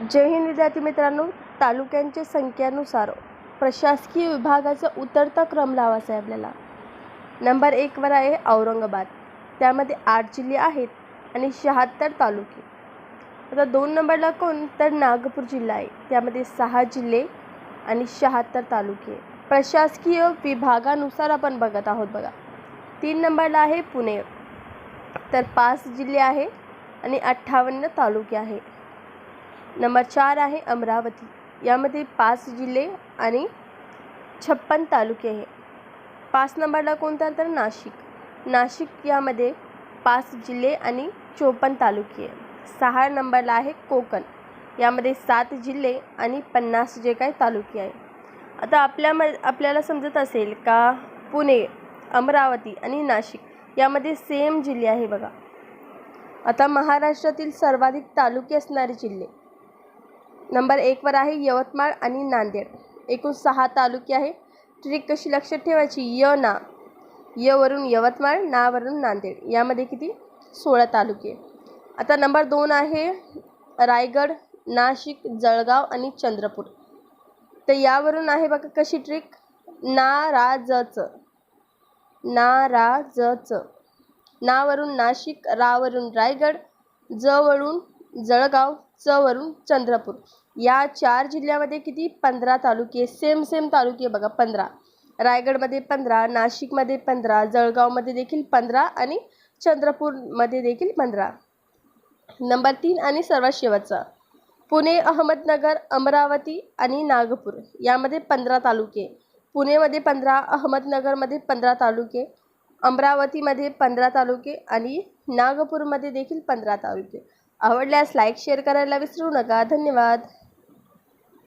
जय हिंद विद्यार्थी मित्रांनो तालुक्यांच्या संख्यानुसार प्रशासकीय विभागाचा उतरता क्रम लावायचा आहे आपल्याला. नंबर एकवर आहे औरंगाबाद. त्यामध्ये आठ जिल्हे आहेत आणि शहात्तर तालुके. आता दोन नंबरला कोण? तर नागपूर जिल्हा आहे. त्यामध्ये सहा जिल्हे आणि शहात्तर तालुके. प्रशासकीय विभागानुसार आपण बघत आहोत बघा. तीन नंबरला आहे पुणे. तर पाच जिल्हे आहे आणि अठ्ठावन्न तालुके आहे. नंबर चार आहे अमरावती. यामध्ये पाच जिल्हे आणि छप्पन तालुके आहे. पाच नंबरला कोणता तर नाशिक. नाशिक यामध्ये पाच जिल्हे आणि चोपन्न तालुके आहे. सहा नंबरला आहे कोकण. यामध्ये सात जिल्हे आणि पन्नास जे काही तालुके आहे. आता आपल्या म आपल्याला समजत असेल का पुणे अमरावती आणि नाशिक यामध्ये सेम जिल्हे आहे बघा. आता महाराष्ट्रातील सर्वाधिक तालुके असणारे जिल्हे. नंबर एकवर आहे यवतमाळ आणि नांदेड. एकूण सहा तालुके आहे. ट्रिक कशी लक्षात ठेवायची? य ना. यवरून यवतमाळ नावरून नांदेड. यामध्ये किती? सोळा तालुके. आता नंबर दोन आहे रायगड नाशिक जळगाव आणि चंद्रपूर. तर यावरून आहे बघा कशी ट्रिक? ना रा जचं ना रा जचं नावरून नाशिक रावरून रायगड जवळून जळगाव चवरून चंद्रपूर. या चार जिल्ह्यामध्ये किती? पंधरा तालुके. सेम सेम तालुके बघा पंधरा. रायगडमध्ये पंधरा नाशिकमध्ये पंधरा जळगावमध्ये देखील पंधरा आणि चंद्रपूरमध्ये देखील पंधरा. नंबर तीन आणि सर्वात शेवटचा. पुणे अहमदनगर अमरावती आणि नागपूर यामध्ये पंधरा तालुके. पुणेमध्ये पंधरा अहमदनगरमध्ये पंधरा तालुके अमरावतीमध्ये पंधरा तालुके आणि नागपूरमध्ये देखील पंधरा तालुके. आवडल्यास लाईक शेअर करायला विसरू नका. धन्यवाद.